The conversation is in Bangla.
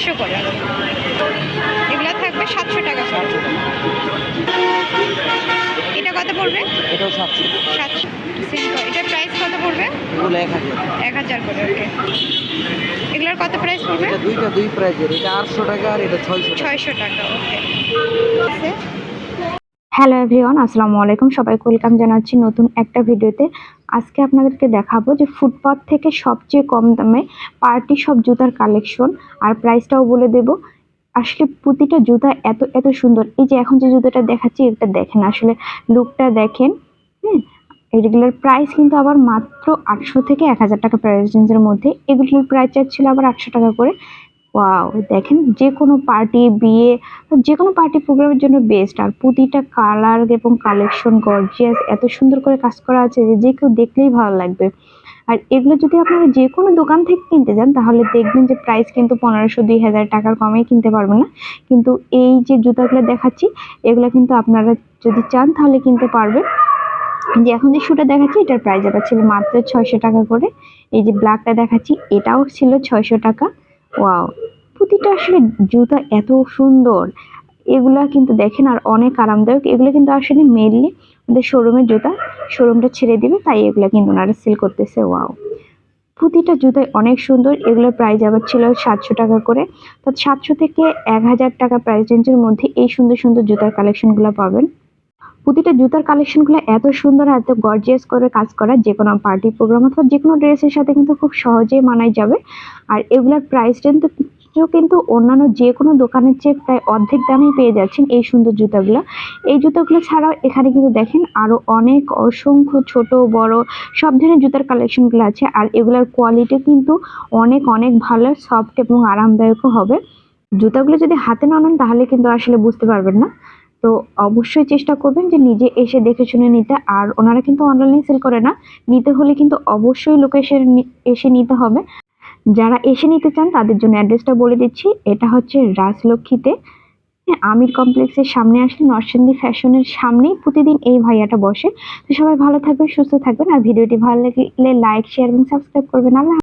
আটশো করে। এগুলো থাকবে সাতশো টাকা করে। এটা কত পড়বে? এটাও সাতশো। সাতশো। এটার প্রাইস কত পড়বে? এগুলো এক হাজার। এক হাজার করে ওকে এগুলোর কত প্রাইস পড়বে? দুইটা দুই প্রাইসের এটা আটশো টাকা আর এটা ছয়শো ছয়শো টাকা ওকে হ্যালো এভরিওয়ান, আসসালামু আলাইকুম। সবাইকে ওয়েলকাম জানাচ্ছি নতুন একটা ভিডিওতে। আজকে আপনাদেরকে দেখাবো যে ফুটপাথ থেকে সবচেয়ে কম দামে পার্টি সব জুতার কালেকশন, আর প্রাইসটাও বলে দেব। আসলে প্রতিটা জুতা এত এত সুন্দর। এই যে এখন যে জুতোটা দেখাচ্ছি, এটা দেখেন, আসলে লুকটা দেখেন হ্যাঁ এগুলোর প্রাইস কিন্তু আবার মাত্র আটশো থেকে এক হাজার টাকা প্রাইস রেঞ্জের মধ্যে। এগুলোর প্রাইস ছিল আবার আটশো টাকা করে। ওয়াও দেখেন যে কোনো পার্টি বিয়ে যে কোনো পার্টি প্রোগ্রামের জন্য বেস্ট আর প্রতিটা কালার এবং কালেকশন গর্জিয়াস এত সুন্দর করে কাজ করা আছে যে যে কেউ দেখলেই ভালো লাগবে। আর এগুলো যদি আপনারা যে কোনো দোকান থেকে কিনতে যান তাহলে দেখবেন যে প্রাইস কিন্তু পনেরোশো দুই হাজার টাকার কমে কিনতে পারবেন না। কিন্তু এই যে জুতাগুলো দেখাচ্ছি, এগুলো কিন্তু আপনারা যদি চান, তাহলে কিনতে পারবেন। যে এখন যে শুটা দেখাচ্ছি, এটার প্রাইস আবার ছিল মাত্র ছয়শো টাকা করে। এই যে ব্ল্যাকটা দেখাচ্ছি, এটাও ছিল ছয়শো টাকা। ওয়াও প্রতিটা আসলে জুতা এত সুন্দর। এগুলা কিন্তু দেখেন আর অনেক আরামদায়ক। এগুলো কিন্তু আসলে মেনলি আমাদের শোরুমের জুতা। শোরুমটা ছেড়ে দিবে, তাই এগুলো কিন্তু ওনারা সেল করতেছে। ওয়াও প্রতিটা জুতাই অনেক সুন্দর। এগুলোর প্রাইস আবার ছিল সাতশো টাকা করে। তো সাতশো থেকে এক হাজার টাকা প্রাইস রেঞ্জের মধ্যে এই সুন্দর সুন্দর জুতার কালেকশনগুলো পাবেন। প্রতিটা জুতার কালেকশনগুলো এত সুন্দর এত গর্জিয়াস করে কাজ করা, যে কোনো পার্টি প্রোগ্রাম অথবা যে কোনো ড্রেসের সাথে কিন্তু খুব সহজেই মানাই যাবে। আর এগুলোর প্রাইস কিন্তু কিন্তু অন্যান্য যে কোনো দোকানের চেয়ে প্রায় অর্ধেক দামেই পেয়ে যাচ্ছেন এই সুন্দর জুতাগুলো। এই জুতাগুলো ছাড়াও এখানে কিন্তু দেখেন আরও অনেক অসংখ্য ছোট, বড় সব ধরনের জুতার কালেকশনগুলো আছে। আর এগুলোর কোয়ালিটি কিন্তু অনেক অনেক ভালো সফট এবং আরামদায়কও হবে। জুতাগুলো যদি হাতে না নেন তাহলে কিন্তু আসলে বুঝতে পারবেন না। তো অবশ্যই চেষ্টা করবেন যে নিজে এসে দেখে শুনে নিতে। আর ওনারা কিন্তু অনলাইনে সেল করে না। নিতে হলে কিন্তু অবশ্যই লোকেশন এসে নিতে হবে। যারা এসে নিতে চান, তাদের জন্য অ্যাড্রেসটা বলে দিচ্ছি। এটা হচ্ছে রাজলক্ষ্মীতে। হ্যাঁ আমির কমপ্লেক্সের সামনে আসলে নরসিংদী ফ্যাশনের সামনেই প্রতিদিন এই ভাইয়াটা বসে। তো সবাই ভালো থাকবেন, সুস্থ থাকবেন। আর ভিডিওটি ভালো লাগলে লাইক শেয়ার এবং সাবস্ক্রাইব করবেন। আল্লাহ